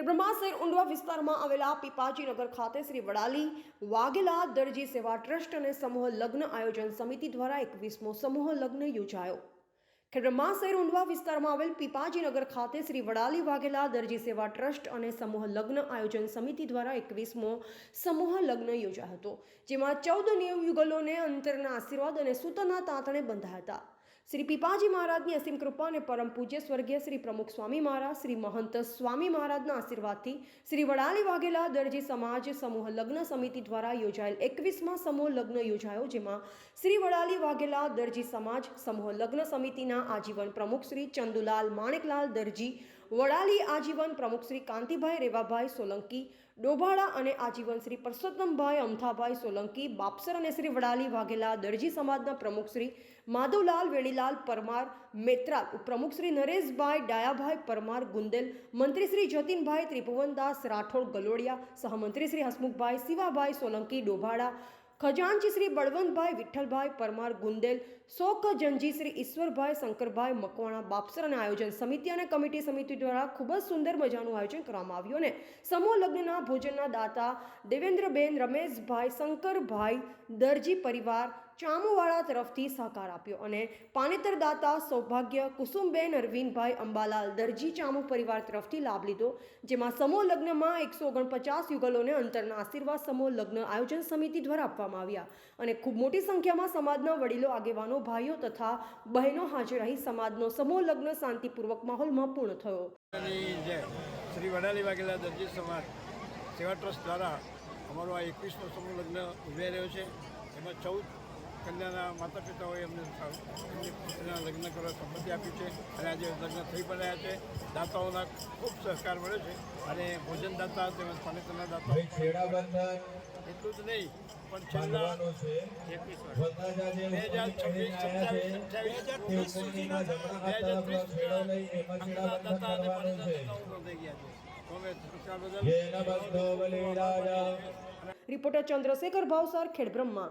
કે બ્રહ્માસેર ઉંડવા વિસ્તારમાં આવેલા પીપાજીનગર ખાતે શ્રી વડાલી વાઘેલા દરજી સેવા ટ્રસ્ટ અને સમૂહ લગ્ન આયોજન સમિતિ દ્વારા એકવીસમો સમૂહ લગ્ન યોજાયો. ખેડબ્રહ્મા શહેર ઊંડવા વિસ્તારમાં આવેલ પીપાજીનગર ખાતે શ્રી વડાલી વાઘેલા દરજી સેવા ટ્રસ્ટ અને સમૂહ લગ્ન આયોજન સમિતિ દ્વારા એકવીસમો સમૂહ લગ્ન યોજાયો હતો, જેમાં ચૌદ યુગલોને અંતરના આશીર્વાદ અને સૂતરના તાંતણે બંધાયા હતા. શ્રી પીપાજી મહારાજની અસીમ કૃપા અને પરમ પૂજ્ય સ્વર્ગીય શ્રી પ્રમુખ સ્વામી મહારાજ, શ્રી મહંત સ્વામી મહારાજના આશીર્વાદથી શ્રી વડાલી વાઘેલા દરજી સમાજ સમૂહ લગ્ન સમિતિ દ્વારા યોજાયેલ એકવીસમાં સમૂહ લગ્ન યોજાયો, જેમાં શ્રી વડાલી વાઘેલા દરજી સમાજ સમૂહ લગ્ન સમિતિના આજીવન પ્રમુખ શ્રી ચંદુલાલ માણેકલાલ દરજી વડાલી આજીવન પ્રમુખ શ્રી કાંતિભાઈ રેવાભાઈ સોલંકી, ડોભાળા અને આજીવન શ્રી પરસોત્તમભાઈ અમથાભાઈ સોલંકી, બાપસર અને શ્રી વડાલી વાઘેલા, દરજી સમાજના પ્રમુખ શ્રી માધવલાલ વેણીલાલ પરમાર, મેત્રાલ ઉપપ્રમુખ શ્રી નરેશભાઈ ડાયાભાઈ પરમાર ગુંદેલ, મંત્રી શ્રી જતીનભાઈ ત્રિભુવનદાસ રાઠોડ ગલોડિયા, સહમંત્રી શ્રી હસમુખભાઈ શિવાભાઈ સોલંકી ડોભાડા ખજાનચી શ્રી બળવંતભાઈ વિઠ્ઠલભાઈ પરમાર ગુંદેલ, શોક જનજી શ્રી ઈશ્વરભાઈ શંકરભાઈ મકવાણા, બાપસર આયોજન સમિતિ અને કમિટી સમિતિ દ્વારા ખૂબ જ સુંદર મજાનું આયોજન કરવામાં આવ્યું અને સમૂહ લગ્નના ભોજનના દાતા દેવેન્દ્રબેન રમેશભાઈ, શંકરભાઈ દરજી પરિવાર ચામુવાળા તરફથી સહકાર આપ્યો અને પાનેતર દાતા સૌભાગ્ય કુસુમબેન અરવિંદભાઈ અંબાલાલ દરજી ચામુ પરિવાર તરફથી લાભ લીધો, જેમાં સમૂહ લગ્નમાં એકસો ઓગણપચાસ યુગલોને અંતરના આશીર્વાદ સમૂહ લગ્ન આયોજન સમિતિ દ્વારા આપવામાં આવ્યા અને ખૂબ મોટી સંખ્યામાં સમાજના વડીલો, આગેવાનો, ભાઈઓ તથા બહેનો હાજર રહી સમાજનો સમૂહ લગ્ન શાંતિપૂર્વક માહોલમાં પૂર્ણ થયો. શ્રી વડાલી વાઘેલા દરજી સમાજ સેવા ટ્રસ્ટ દ્વારા અમારો આ એકવીસમો સમૂહ લગ્ન ઉજવાઈ રહ્યો છે. એમાં ચૌદ કન્યાના માતા પિતાઓએ અમને એમની પુત્રીના લગ્ન કરવા સંમતિ આપી છે અને આજે લગ્ન થઈ પણ રહ્યા છે. દાતાઓના ખૂબ સહકાર મળ્યો છે અને ભોજનદાતા તેમજ પાણીતરના દાતા ભાઈ એટલું જ નહીં પણ છેલ્લા બે હજાર છવ્વીસ સત્યાવીસ અઠ્યાવીસ તે હુકમનીના જમણા હાથ તરફ છેડો લઈ એમાં છેડા બંધન કરવાનું થઈ ગયા છે. રિપોર્ટર ચંદ્રશેખર ભાવસાર ખેડબ્રહ્મા.